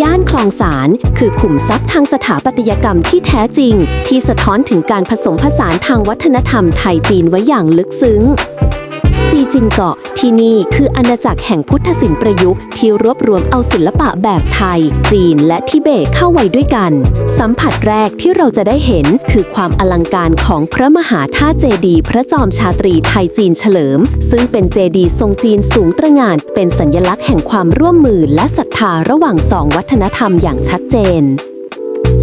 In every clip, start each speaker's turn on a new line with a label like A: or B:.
A: ย่านคลองสารคือขุมทรัพย์ทางสถาปัตยกรรมที่แท้จริง ที่สะท้อนถึงการผสมผสานทางวัฒนธรรมไทยจีนไว้อย่างลึกซึ้ง จีจินเกาะที่นี่คืออาณาจักรแห่งพุทธศิลป์ประยุกต์ที่รวบรวมเอาศิลปะแบบไทย จีนและทิเบตเข้าไว้ด้วยกัน สัมผัสแรกที่เราจะได้เห็นคือความอลังการของพระมหาธาตุเจดีย์พระจอมชาตรีไทยจีนเฉลิม ซึ่งเป็นเจดีย์ทรงจีนสูงตระหง่าน เป็นสัญลักษณ์แห่งความร่วมมือและศรัทธาระหว่างสองวัฒนธรรมอย่างชัดเจน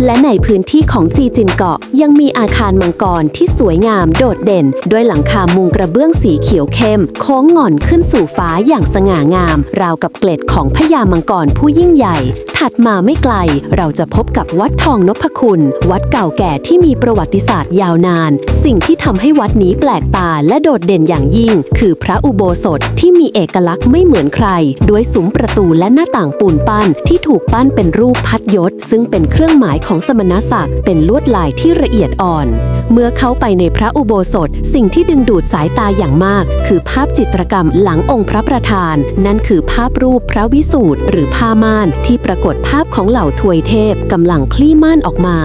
A: และในพื้นที่ของจีจินเกาะยังมีอาคารมังกรที่สวยงามโดดเด่น ด้วยหลังคามุงกระเบื้องสีเขียวเข้ม โค้งงอนขึ้นสู่ฟ้าอย่างสง่างาม ราวกับเกล็ดของพญามังกรผู้ยิ่งใหญ่ ถัดมาไม่ไกล เราจะพบกับวัดทองนพคุณ วัดเก่าแก่ที่มีประวัติศาสตร์ยาวนาน สิ่งที่ทำให้วัดนี้แปลกตาและโดดเด่นอย่างยิ่ง คือพระอุโบสถที่มีเอกลักษณ์ไม่เหมือนใคร ด้วยซุ้มประตูและหน้าต่างปูนปั้นที่ถูกปั้นเป็นรูปพัดยศ ซึ่งเป็นเครื่องหมายของสมณศักดิ์เป็นลวดลายที่ละเอียดอ่อน เมื่อเข้าไปในพระอุโบสถ สิ่งที่ดึงดูดสายตาอย่างมาก คือภาพจิตรกรรมหลังองค์พระประธาน นั่นคือภาพรูปพระวิสูตรหรือผ้าม่านที่ปรากฏภาพของเหล่าทวยเทพกำลังคลี่ม่านออกมา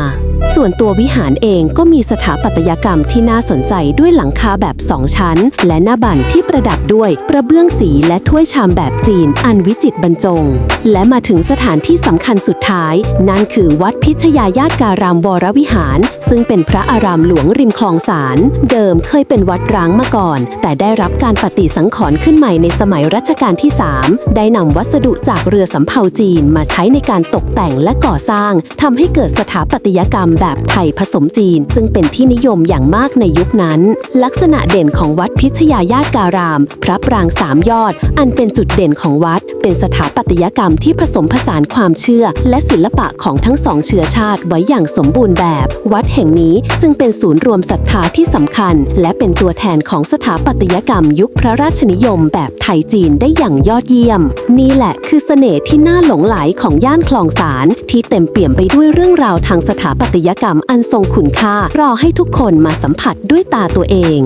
A: ส่วนตัววิหารเองก็มีสถาปัตยกรรมที่น่าสนใจด้วยหลังคาแบบสองชั้น และหน้าบันที่ประดับด้วยกระเบื้องสีและถ้วยชามแบบจีน อันวิจิตรบรรจง และมาถึงสถานที่สำคัญสุดท้าย นั่นคือวัดพิชยาญาติการามวรวิหาร ซึ่งเป็นพระอารามหลวงริมคลองสาร เดิมเคยเป็นวัดร้างมาก่อน แต่ได้รับการปฏิสังขรณ์ขึ้นใหม่ในสมัยรัชกาลที่ 3 ได้นำวัสดุจากเรือสำเภาจีนมาใช้ในการตกแต่งและก่อสร้างทำให้เกิดสถาปัตยกรรมแบบไทยผสมจีน ซึ่งเป็นที่นิยมอย่างมากในยุคนั้น ลักษณะเด่นของวัดพิชยาญาติการาม พระปรางสามยอด อันเป็นจุดเด่นของวัด เป็นสถาปัตยกรรมที่ผสมผสานความเชื่อ และศิลปะของทั้งสองเชื้อชาติไว้อย่างสมบูรณ์แบบ วัดแห่งนี้จึงเป็นศูนย์รวมศรัทธาที่สำคัญ และเป็นตัวแทนของสถาปัตยกรรมยุคพระราชนิยมแบบไทยจีนได้อย่างยอดเยี่ยม นี่แหละคือเสน่ห์ที่น่าหลงไหลของย่านคลองสารที่เต็มเปี่ยมไปด้วยเรื่องราวทางสถาปัตยยกรรมอันทรงคุณค่า รอให้ทุกคนมาสัมผัสด้วยตาตัวเอง